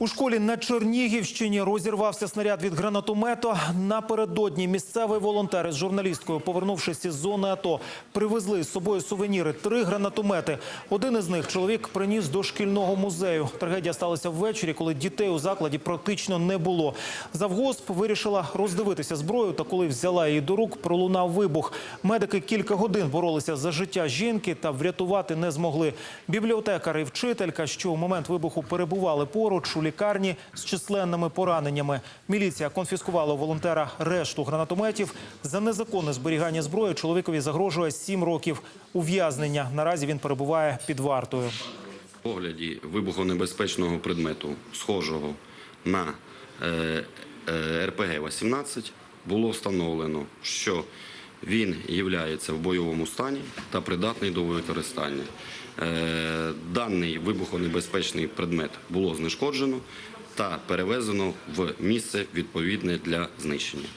У школі на Чернігівщині розірвався снаряд від гранатомета. Напередодні місцевий волонтер із журналісткою, повернувшись із зони АТО, привезли з собою сувеніри три гранатомети. Один із них чоловік приніс до шкільного музею. Трагедія сталася ввечері, коли дітей у закладі практично не було. Завгосп вирішила роздивитися зброю, та коли взяла її до рук, пролунав вибух. Медики кілька годин боролися за життя жінки та врятувати не змогли. Бібліотекар і вчителька, що у момент вибуху перебували поруч у лікарні з численними пораненнями. Міліція конфіскувала волонтера решту гранатометів. За незаконне зберігання зброї чоловікові загрожує сім років ув'язнення. Наразі він перебуває під вартою. В огляді вибухонебезпечного предмету, схожого на е, е, РПГ-18, було встановлено, що він є в бойовому стані та придатний до використання. Е, Даний вибухонебезпечний предмет було знешкоджено та перевезено в місце відповідне для знищення.